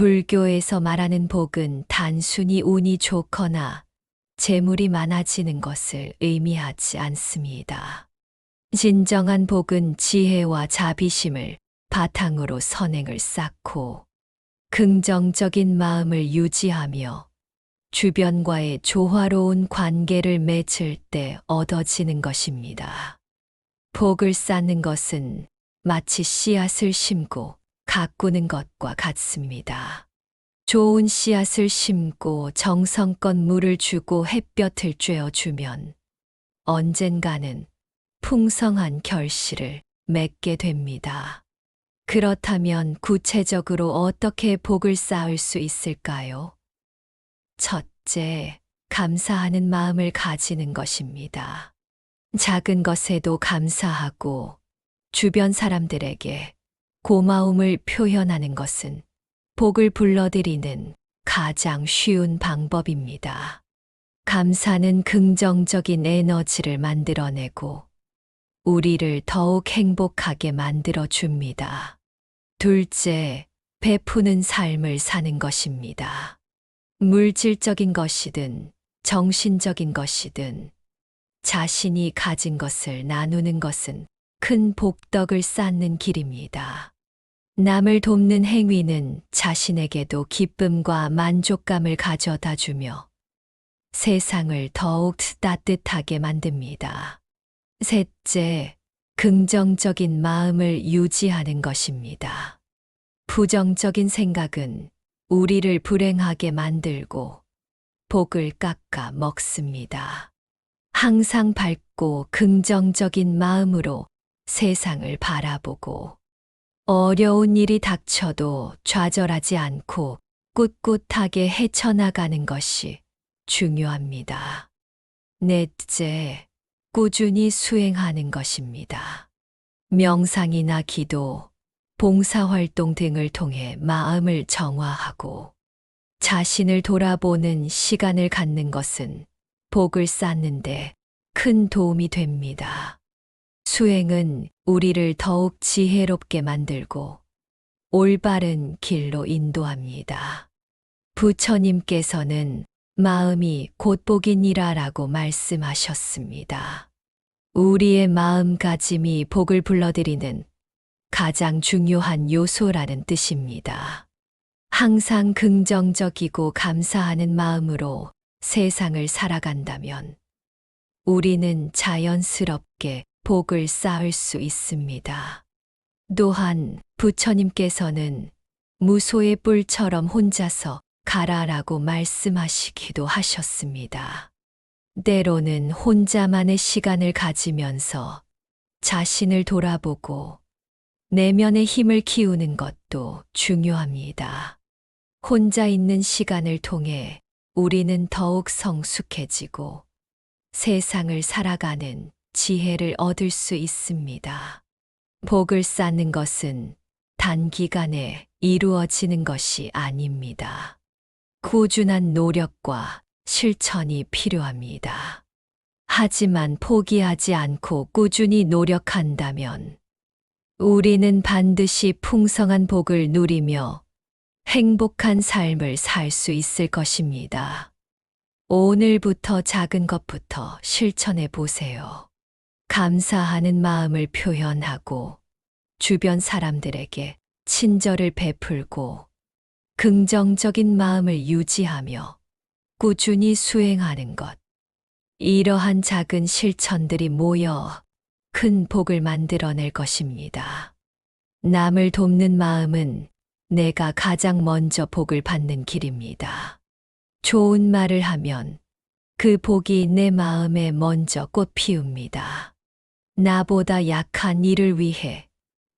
불교에서 말하는 복은 단순히 운이 좋거나 재물이 많아지는 것을 의미하지 않습니다. 진정한 복은 지혜와 자비심을 바탕으로 선행을 쌓고 긍정적인 마음을 유지하며 주변과의 조화로운 관계를 맺을 때 얻어지는 것입니다. 복을 쌓는 것은 마치 씨앗을 심고 가꾸는 것과 같습니다. 좋은 씨앗을 심고 정성껏 물을 주고 햇볕을 쬐어주면 언젠가는 풍성한 결실을 맺게 됩니다. 그렇다면 구체적으로 어떻게 복을 쌓을 수 있을까요? 첫째, 감사하는 마음을 가지는 것입니다. 작은 것에도 감사하고 주변 사람들에게 고마움을 표현하는 것은 복을 불러들이는 가장 쉬운 방법입니다. 감사는 긍정적인 에너지를 만들어내고 우리를 더욱 행복하게 만들어 줍니다. 둘째, 베푸는 삶을 사는 것입니다. 물질적인 것이든 정신적인 것이든 자신이 가진 것을 나누는 것은 큰 복덕을 쌓는 길입니다. 남을 돕는 행위는 자신에게도 기쁨과 만족감을 가져다 주며 세상을 더욱 따뜻하게 만듭니다. 셋째, 긍정적인 마음을 유지하는 것입니다. 부정적인 생각은 우리를 불행하게 만들고 복을 깎아 먹습니다. 항상 밝고 긍정적인 마음으로 세상을 바라보고 어려운 일이 닥쳐도 좌절하지 않고 꿋꿋하게 헤쳐나가는 것이 중요합니다. 넷째, 꾸준히 수행하는 것입니다. 명상이나 기도, 봉사활동 등을 통해 마음을 정화하고 자신을 돌아보는 시간을 갖는 것은 복을 쌓는데 큰 도움이 됩니다. 수행은 우리를 더욱 지혜롭게 만들고 올바른 길로 인도합니다. 부처님께서는 마음이 곧 복이니라라고 말씀하셨습니다. 우리의 마음가짐이 복을 불러들이는 가장 중요한 요소라는 뜻입니다. 항상 긍정적이고 감사하는 마음으로 세상을 살아간다면 우리는 자연스럽게 복을 쌓을 수 있습니다. 또한 부처님께서는 무소의 뿔처럼 혼자서 가라라고 말씀하시기도 하셨습니다. 때로는 혼자만의 시간을 가지면서 자신을 돌아보고 내면의 힘을 키우는 것도 중요합니다. 혼자 있는 시간을 통해 우리는 더욱 성숙해지고 세상을 살아가는 지혜를 얻을 수 있습니다. 복을 쌓는 것은 단기간에 이루어지는 것이 아닙니다. 꾸준한 노력과 실천이 필요합니다. 하지만 포기하지 않고 꾸준히 노력한다면 우리는 반드시 풍성한 복을 누리며 행복한 삶을 살 수 있을 것입니다. 오늘부터 작은 것부터 실천해 보세요. 감사하는 마음을 표현하고 주변 사람들에게 친절을 베풀고 긍정적인 마음을 유지하며 꾸준히 수행하는 것. 이러한 작은 실천들이 모여 큰 복을 만들어낼 것입니다. 남을 돕는 마음은 내가 가장 먼저 복을 받는 길입니다. 좋은 말을 하면 그 복이 내 마음에 먼저 꽃 피웁니다. 나보다 약한 이를 위해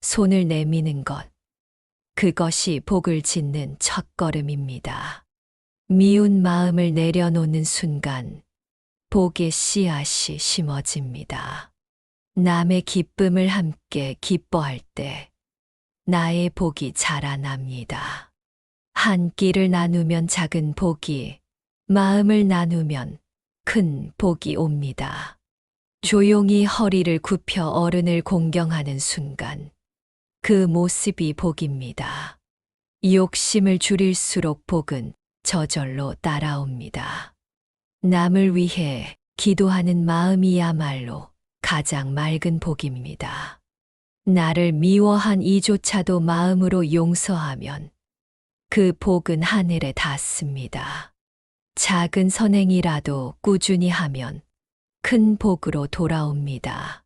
손을 내미는 것. 그것이 복을 짓는 첫걸음입니다. 미운 마음을 내려놓는 순간 복의 씨앗이 심어집니다. 남의 기쁨을 함께 기뻐할 때 나의 복이 자라납니다. 한 끼를 나누면 작은 복이, 마음을 나누면 큰 복이 옵니다. 조용히 허리를 굽혀 어른을 공경하는 순간 그 모습이 복입니다. 욕심을 줄일수록 복은 저절로 따라옵니다. 남을 위해 기도하는 마음이야말로 가장 맑은 복입니다. 나를 미워한 이조차도 마음으로 용서하면 그 복은 하늘에 닿습니다. 작은 선행이라도 꾸준히 하면 큰 복으로 돌아옵니다.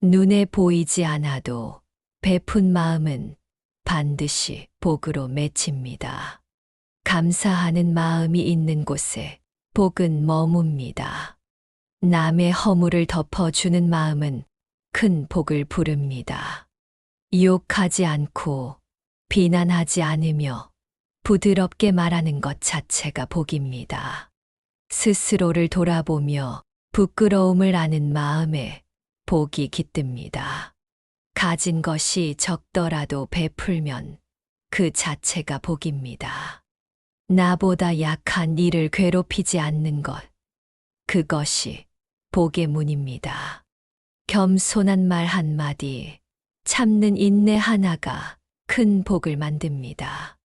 눈에 보이지 않아도 베푼 마음은 반드시 복으로 맺힙니다. 감사하는 마음이 있는 곳에 복은 머뭅니다. 남의 허물을 덮어주는 마음은 큰 복을 부릅니다. 욕하지 않고 비난하지 않으며 부드럽게 말하는 것 자체가 복입니다. 스스로를 돌아보며 부끄러움을 아는 마음에 복이 깃듭니다. 가진 것이 적더라도 베풀면 그 자체가 복입니다. 나보다 약한 이를 괴롭히지 않는 것. 그것이 복의 문입니다. 겸손한 말 한마디, 참는 인내 하나가 큰 복을 만듭니다.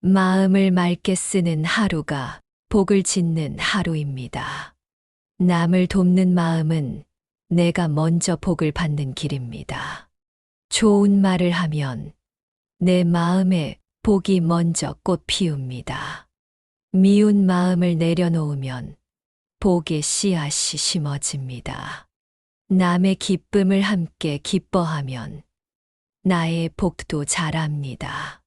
마음을 맑게 쓰는 하루가 복을 짓는 하루입니다. 남을 돕는 마음은 내가 먼저 복을 받는 길입니다. 좋은 말을 하면 내 마음에 복이 먼저 꽃 피웁니다. 미운 마음을 내려놓으면 복의 씨앗이 심어집니다. 남의 기쁨을 함께 기뻐하면 나의 복도 자랍니다.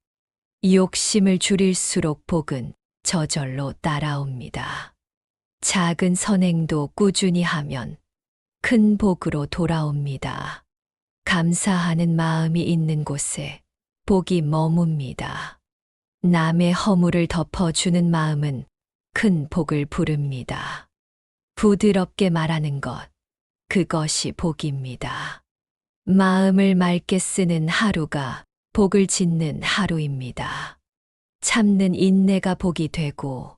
욕심을 줄일수록 복은 저절로 따라옵니다. 작은 선행도 꾸준히 하면 큰 복으로 돌아옵니다. 감사하는 마음이 있는 곳에 복이 머뭅니다. 남의 허물을 덮어주는 마음은 큰 복을 부릅니다. 부드럽게 말하는 것, 그것이 복입니다. 마음을 맑게 쓰는 하루가 복을 짓는 하루입니다. 참는 인내가 복이 되고,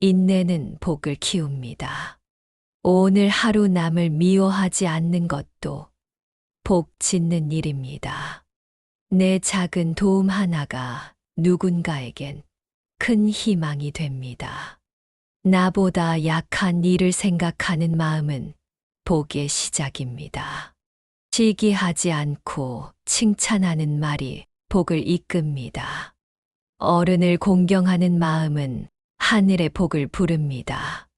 인내는 복을 키웁니다. 오늘 하루 남을 미워하지 않는 것도 복 짓는 일입니다. 내 작은 도움 하나가 누군가에겐 큰 희망이 됩니다. 나보다 약한 이를 생각하는 마음은 복의 시작입니다. 시기하지 않고 칭찬하는 말이 복을 이끕니다. 어른을 공경하는 마음은 하늘의 복을 부릅니다.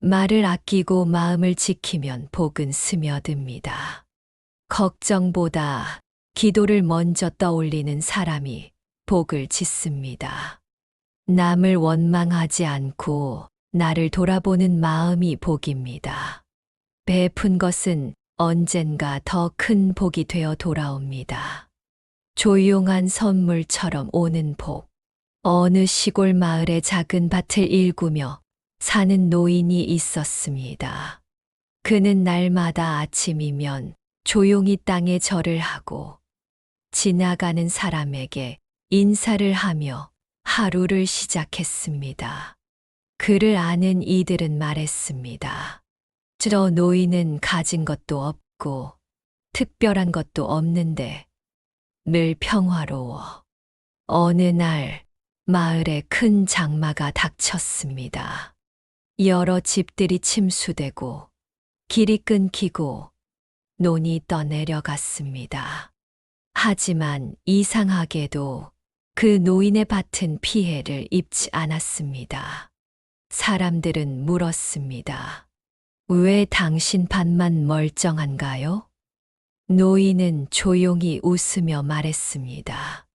말을 아끼고 마음을 지키면 복은 스며듭니다. 걱정보다 기도를 먼저 떠올리는 사람이 복을 짓습니다. 남을 원망하지 않고 나를 돌아보는 마음이 복입니다. 베푼 것은 언젠가 더 큰 복이 되어 돌아옵니다. 조용한 선물처럼 오는 복. 어느 시골 마을의 작은 밭을 일구며 사는 노인이 있었습니다. 그는 날마다 아침이면 조용히 땅에 절을 하고 지나가는 사람에게 인사를 하며 하루를 시작했습니다. 그를 아는 이들은 말했습니다. 저 노인은 가진 것도 없고 특별한 것도 없는데 늘 평화로워. 어느 날 마을에 큰 장마가 닥쳤습니다. 여러 집들이 침수되고 길이 끊기고 논이 떠내려갔습니다. 하지만 이상하게도 그 노인의 밭은 피해를 입지 않았습니다. 사람들은 물었습니다. 왜 당신 밭만 멀쩡한가요? 노인은 조용히 웃으며 말했습니다.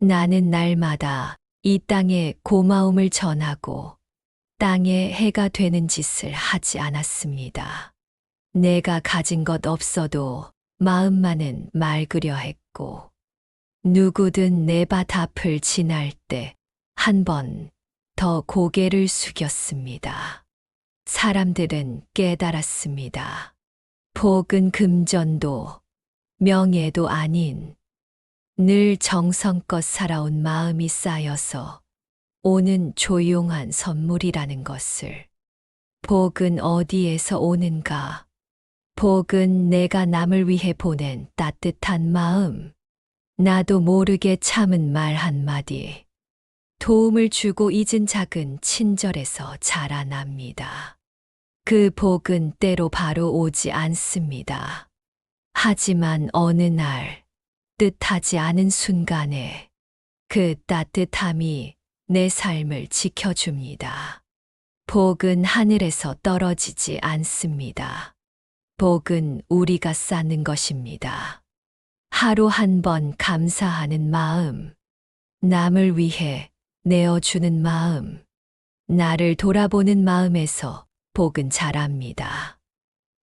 나는 날마다 이 땅에 고마움을 전하고 땅에 해가 되는 짓을 하지 않았습니다. 내가 가진 것 없어도 마음만은 맑으려 했고, 누구든 내 밭 앞을 지날 때 한 번 더 고개를 숙였습니다. 사람들은 깨달았습니다. 복은 금전도 명예도 아닌 늘 정성껏 살아온 마음이 쌓여서 오는 조용한 선물이라는 것을. 복은 어디에서 오는가? 복은 내가 남을 위해 보낸 따뜻한 마음. 나도 모르게 참은 말 한마디. 도움을 주고 잊은 작은 친절에서 자라납니다. 그 복은 때로 바로 오지 않습니다. 하지만 어느 날 뜻하지 않은 순간에 그 따뜻함이 내 삶을 지켜줍니다. 복은 하늘에서 떨어지지 않습니다. 복은 우리가 쌓는 것입니다. 하루 한 번 감사하는 마음, 남을 위해 내어주는 마음, 나를 돌아보는 마음에서 복은 자랍니다.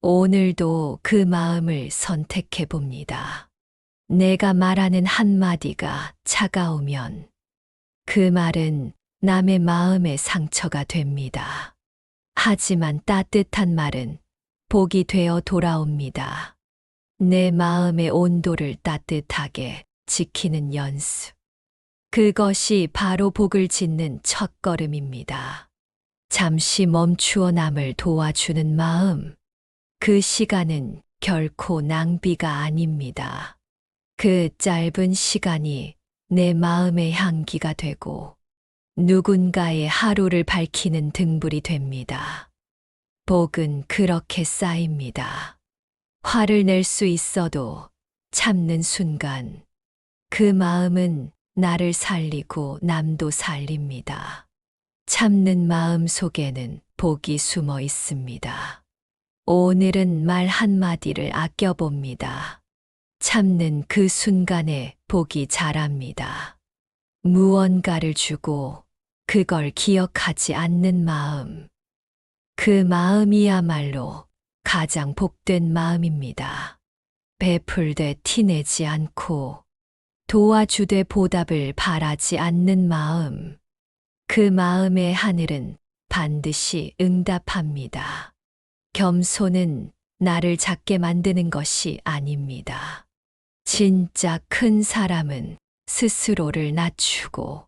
오늘도 그 마음을 선택해 봅니다. 내가 말하는 한마디가 차가우면 그 말은 남의 마음의 상처가 됩니다. 하지만 따뜻한 말은 복이 되어 돌아옵니다. 내 마음의 온도를 따뜻하게 지키는 연습. 그것이 바로 복을 짓는 첫 걸음입니다. 잠시 멈추어 남을 도와주는 마음. 그 시간은 결코 낭비가 아닙니다. 그 짧은 시간이 내 마음의 향기가 되고 누군가의 하루를 밝히는 등불이 됩니다. 복은 그렇게 쌓입니다. 화를 낼 수 있어도 참는 순간 그 마음은 나를 살리고 남도 살립니다. 참는 마음 속에는 복이 숨어 있습니다. 오늘은 말 한마디를 아껴봅니다. 참는 그 순간에 복이 자랍니다. 무언가를 주고 그걸 기억하지 않는 마음. 그 마음이야말로 가장 복된 마음입니다. 베풀되 티내지 않고 도와주되 보답을 바라지 않는 마음. 그 마음의 하늘은 반드시 응답합니다. 겸손은 나를 작게 만드는 것이 아닙니다. 진짜 큰 사람은 스스로를 낮추고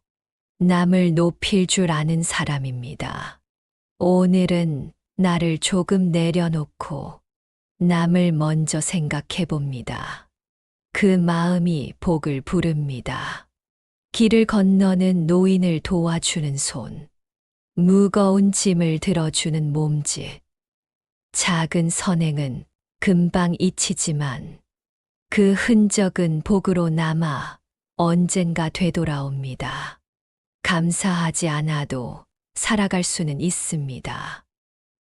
남을 높일 줄 아는 사람입니다. 오늘은 나를 조금 내려놓고 남을 먼저 생각해 봅니다. 그 마음이 복을 부릅니다. 길을 건너는 노인을 도와주는 손, 무거운 짐을 들어주는 몸짓, 작은 선행은 금방 잊히지만 그 흔적은 복으로 남아 언젠가 되돌아옵니다. 감사하지 않아도 살아갈 수는 있습니다.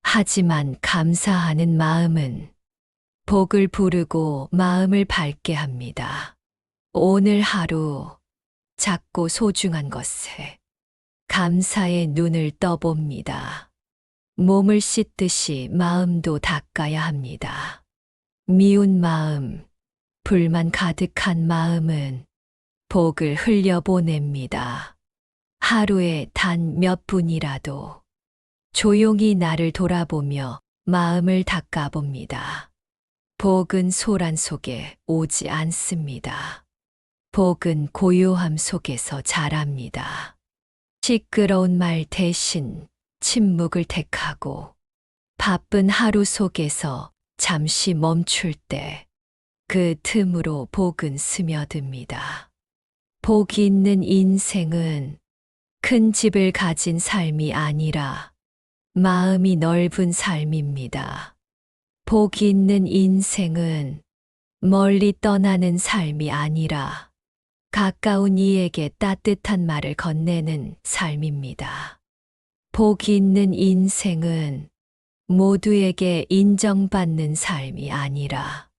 하지만 감사하는 마음은 복을 부르고 마음을 밝게 합니다. 오늘 하루 작고 소중한 것에 감사의 눈을 떠봅니다. 몸을 씻듯이 마음도 닦아야 합니다. 미운 마음, 불만 가득한 마음은 복을 흘려보냅니다. 하루에 단 몇 분이라도 조용히 나를 돌아보며 마음을 닦아봅니다. 복은 소란 속에 오지 않습니다. 복은 고요함 속에서 자랍니다. 시끄러운 말 대신 침묵을 택하고 바쁜 하루 속에서 잠시 멈출 때 그 틈으로 복은 스며듭니다. 복 있는 인생은 큰 집을 가진 삶이 아니라 마음이 넓은 삶입니다. 복 있는 인생은 멀리 떠나는 삶이 아니라 가까운 이에게 따뜻한 말을 건네는 삶입니다. 복 있는 인생은 모두에게 인정받는 삶이 아니라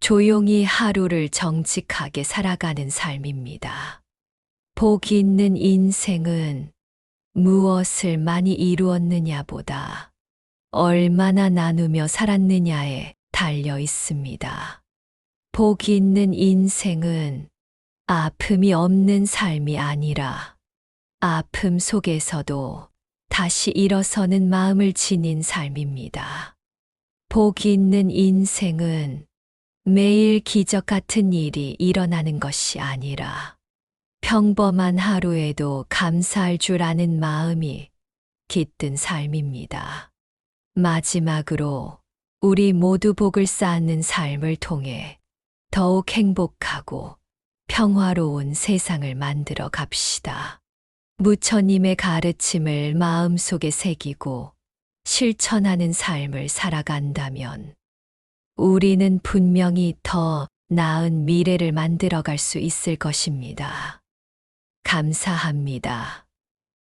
조용히 하루를 정직하게 살아가는 삶입니다. 복 있는 인생은 무엇을 많이 이루었느냐보다 얼마나 나누며 살았느냐에 달려 있습니다. 복 있는 인생은 아픔이 없는 삶이 아니라 아픔 속에서도 다시 일어서는 마음을 지닌 삶입니다. 복 있는 인생은 매일 기적 같은 일이 일어나는 것이 아니라 평범한 하루에도 감사할 줄 아는 마음이 깃든 삶입니다. 마지막으로 우리 모두 복을 쌓는 삶을 통해 더욱 행복하고 평화로운 세상을 만들어 갑시다. 부처님의 가르침을 마음속에 새기고 실천하는 삶을 살아간다면 우리는 분명히 더 나은 미래를 만들어 갈 수 있을 것입니다. 감사합니다.